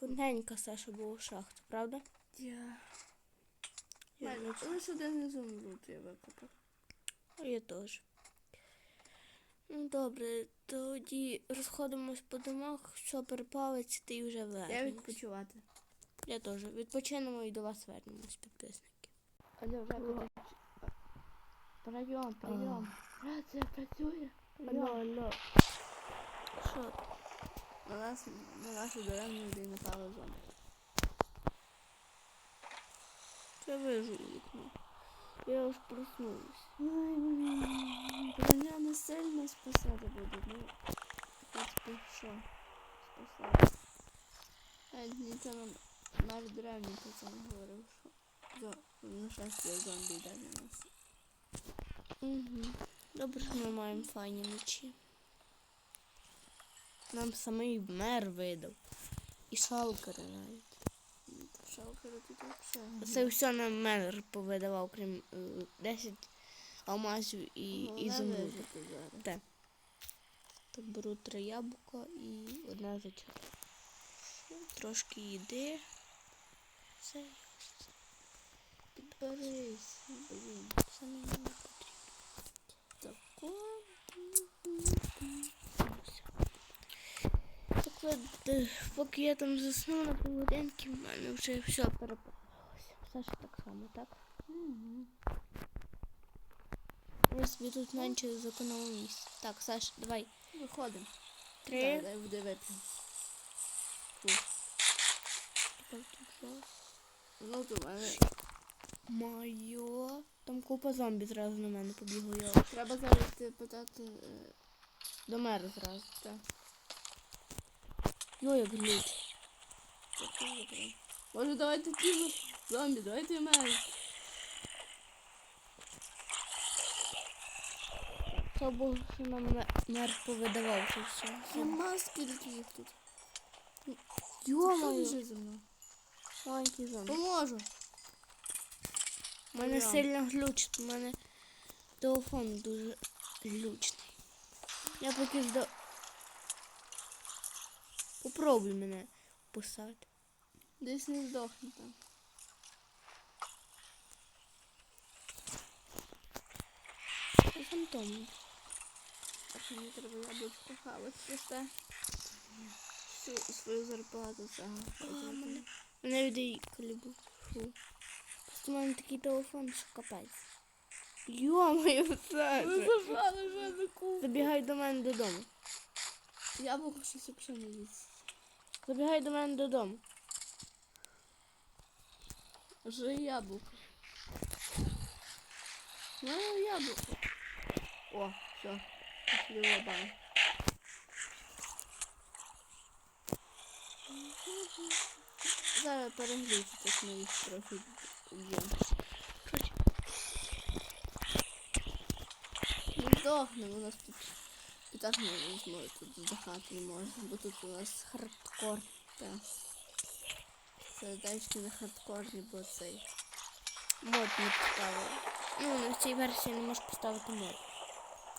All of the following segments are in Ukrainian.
Пуненька Саша була шахта, правда? Я. Я, лише один ізумруд я викопав. Я теж. Ну добре, тоді розходимось по домах, що перепалиться, ти вже Я відпочивати. Я теж. Відпочинемо і до вас вернемось, підписники. Алло, вже Прийом, прийом. Рація працює. Прийом. алло. Що? На нас, на нашу деревню людей напали зомби. Це вижу вікно. Я ж проснувся. Броня не сильно спасати буде, ну, би що спасати. Навіть мені це нам наш древній пацан говорив, що зо- нашестя зомбі йде на нас. Угу. Добре, що ми маємо файні мечі. Нам самий мер видав. І шалкери навіть. Шалкери тут взагалі. Це все нам мер повидавав, крім е, 10 алмазів і, і Головне зумруду. вижити зараз. Те. Так беру три яблука і одне зачем. Трошки їди. Це Підберись, блін. це мені не потрібно. Тако. Все. Так от, е, поки я там засну на погодинки, в мене вже все перепалилося. Ж так само, так? Мгм. Я собі тут менше місце. Так, Саш, давай. Виходимо. Три. Дай раз. Ну, то мене Майо. Там купа зомбі зразу на мене побігло. Я треба зараз питати. е, до мера зразу. Так. Йо, глють. таке вибрати. Може, давайте ті зомбі, давайте мене. Богу, що нам мер повидавав це все. Нема скільки їх тут. Хто Йо-моє, біжить за мною? маленький зомбі. Поможу. У мене Прям. сильно глючить, у мене телефон дуже глючний. Я поки здо... Попробуй мене писати. Десь не здохне там. Я фантом. Так мені треба яблучко хавати просто. Всю свою зарплату це. мене- Мене віддай колібу. Фу. Просто у мене такий телефон, що капець. Йо-моє, забрали вже на кухню. Забігай до мене додому. Яблуко щось взагалі не їсть. Забігай до мене додому. Вже яблуко. Ну, яблуко. О, все. Пішли лабан. Зараз переглючу, так ми їх трохи вб'ємо. Не здохнемо, у нас тут і так не зможуть тут здохати не можна, бо тут у нас хардкор. Так. Сердечки не хардкорні, бо цей. Мод не поставила. Ну, на цій версії не можеш поставити мод.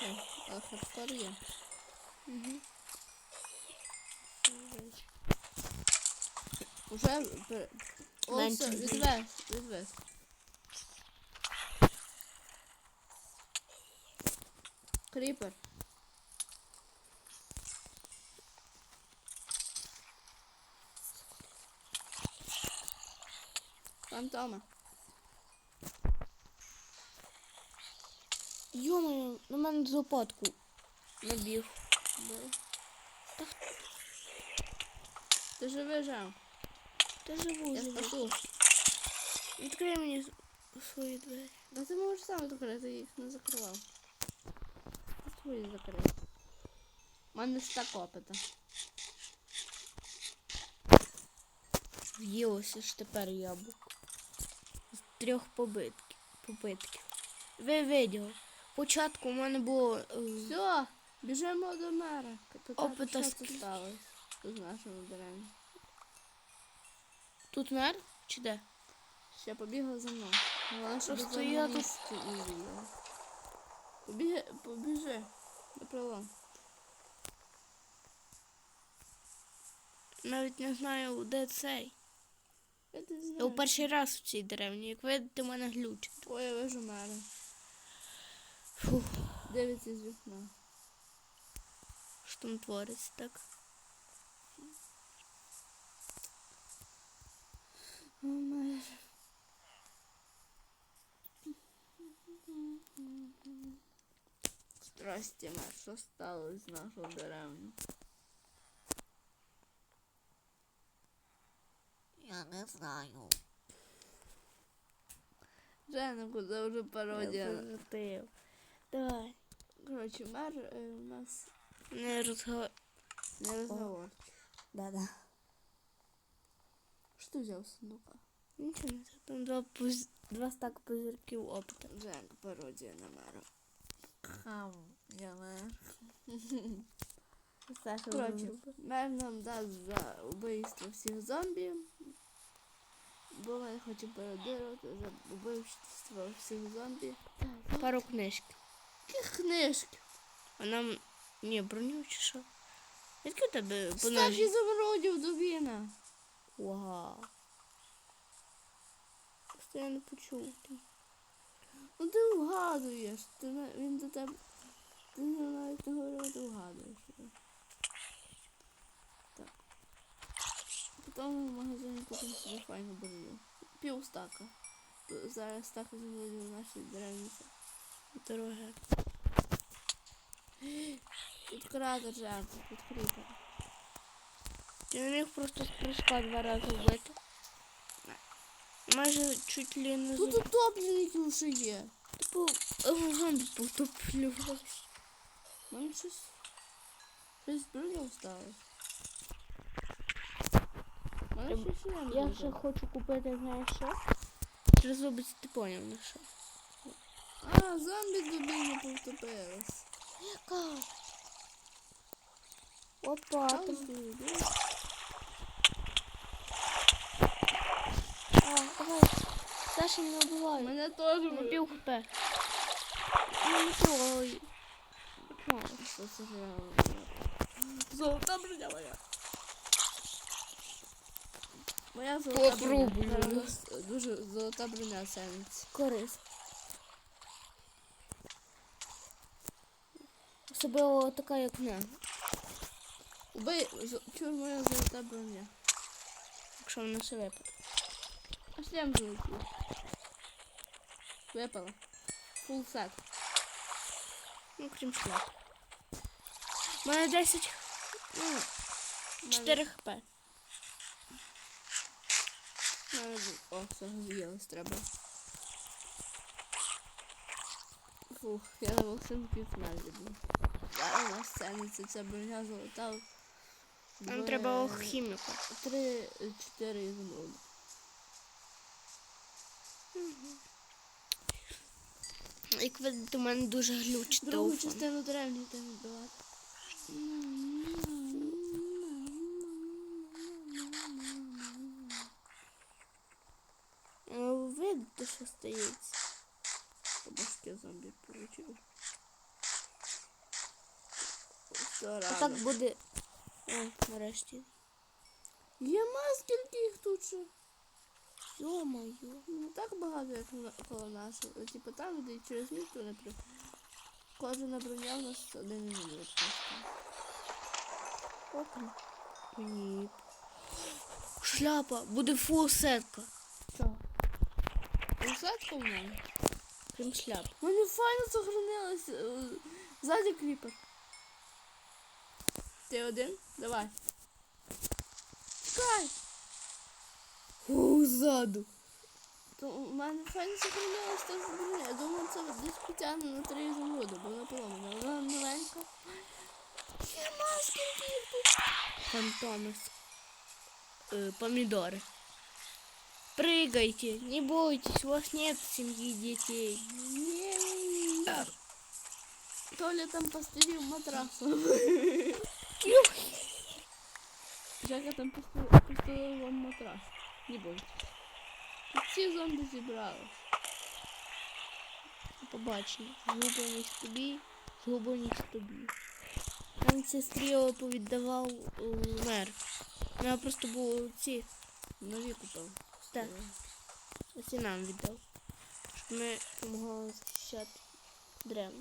Так, але хардкор є. Угу. Уже пер- О, Менше все, буде. відвез, відвез. Кріпер. Фантома. Йо-моє, на мене з опадку набіг. Та Ти живий жав. Ти живу, Я живу. спасу. Відкрий мені свої двері. Да ти можеш сам закрити, я їх не закривав. Твої закрив. У мене ж так опита. В'їлося ж тепер яблуко. Трьох побитків. побитків. Ви виділи. Спочатку у мене було. е, Все, біжимо до мера. Опита сталося з нашими деревні. Тут мер? Чи де? Ще побігла за мною. Вона Просто я тут- вміла. Побіги, побіжи. Направо. навіть не знаю, де цей. Я не Я у перший раз в цій деревні. Як видите, мене глючить. Ой, я вижу мене. Фух, Дивиться з вікна. що там твориться, так? Умер. Здрасте, мер, що сталося з нашою деревню? Я не знаю. Жене, це вже пародія. Я. Давай. Коротше, мер е, у нас Не розговор. не розговор. Да-да. Що ти взяв з сундука? Нічого не знаю. Там два, пуз... два стак пузирків опита. Женка, пародія на мера. Хам, я не. Саша Коротше, мер нам дасть за убивство всіх зомбі. Бо ми хочемо пародувати за убивство всіх зомбі. Пару книжки. Які книжки? А нам. Ні, броню чи що? Які у тебе Став поножі? ізумрудів до віна. Вау. Просто я не почув. Ну ти вгадуєш. Ти, на- він до тебе. Ти навіть не говорив, ти вгадуєш. Потім в магазині купимо собі файну броню. Пів стака. Т- Зараз стак ізумрудів в нашій деревниці. Дороге. Під кратер жертв, під кріпер. Ти не міг просто з прыжка два рази вбити. Майже чуть ли не Тут з... утопленники вже є. Типу, е, зомбі потоплювалися. У мене щось. Щось броню сталося. Я ще хочу купити, знаєш що? Тризубець, ти поняв на що? А, зомбі дубині повтопились. Яка? Опа, там. А, давай. Саша не вбиває. Мене теж На пів хп. Ну нічого. Золота броня моя. Моя золота Попробуй. броня. Дуже золота броня ціниться. корис. Особливо така, як нього. Убий, чур моя золота броня. Якщо вона ще випаде. А шлем золотий. Випала. Фул сет. Ну, крім шляп. У мене 10, ну, 4 хп. Мене О, все, з'їлось треба. Фух, я на Максим півфіналі був. Зараз у нас ціниться ця броня золота. Нам треба хіміку. Три, чотири ізумруди. Як видите, у мене дуже глючить Другу частину древньої там відбивати. А Ви видите, що стається? По башки зомбі получив. Все А так буде. О, нарешті. Єма, скільки їх тут ще? Йо-моє. Не так багато, як коло нашого. Типу там, де через місто не при... Кожна броня у нас один мінут. Опа. Ні. Шляпа, буде фул сетка. Що? Усадка в мене? Крім шляп. Мене файно сохранилось. е, Ззаді кріпер. Ти один? Давай. Чекай! О, ззаду. То у мене файно сохранилось та зброя. Я думаю, це десь потягне на три ізумруди, бо вона поломана. Вона маленька. Єма, скільки? Фантоми. Э, помидоры. Прыгайте, не бойтесь, у вас нет семьи детей. Ні. Толя там постелив матрасом. Жека там постелив, постелив вам матрас. Не бойтесь. Тут всі зомби зібрались. Побачення. Згубо ніж тобі, згубо ніж тобі. Там сестрі повіддавав е, мер. Ну, просто були ці. Нові купив. Так. Ось і нам віддав. Щоб ми допомагали захищати дерева.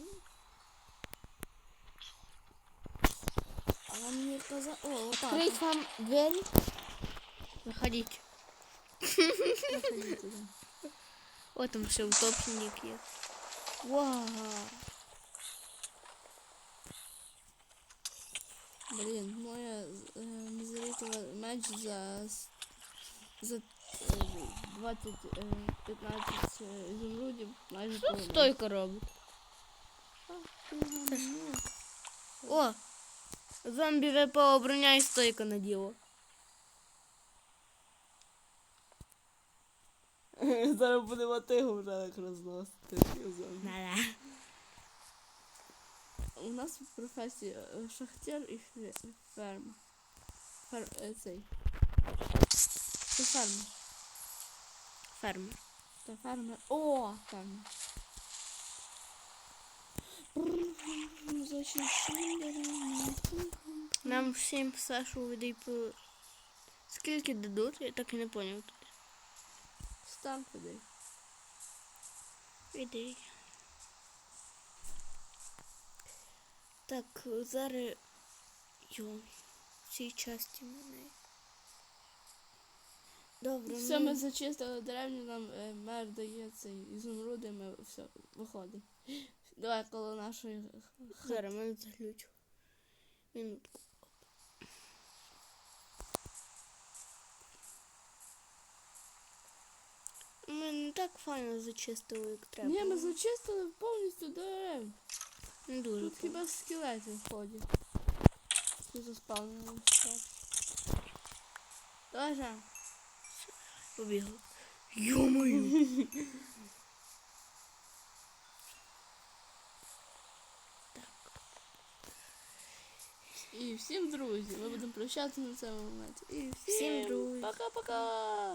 А мені казав... О, отак. Открыть вам двері. Заходіть. Заходи туди. О, там ще утопленник є. Вау. Блін, моя е, мізеритова меч за, за 20, е, 15 е, ізумрудів майже Що стойка робить? О! Зомбі ВПО броня і стойка на діло. Зараз будемо тигу вже як розносити. Да-да. У нас в професії е, шахтер і фе- ферма. Фер, е, цей. Це ферма. Фермер. Та ферма. О, ферма. Нам всім Сашу видай по... Скільки дадуть? Я так і не поняв тут. Стан туди. Відай. Так, зараз... Йо, в цій часті мене. Добре, Все, ми... зачистили деревню, нам е, мер дає цей ізумруди, ми все, виходимо. Давай коло нашої х- Зараз мене заглючу. Минутку. Ми не так файно зачистили, як треба. Ні, ми зачистили повністю деревню. Не дуже. Тут хіба скелети ходять. Ти заспавнили. Давай же. Побігли. Йо-моє! І всім друзі, ми будемо прощатися на цьому моменті. І всім, Всім друзі. Пока-пока.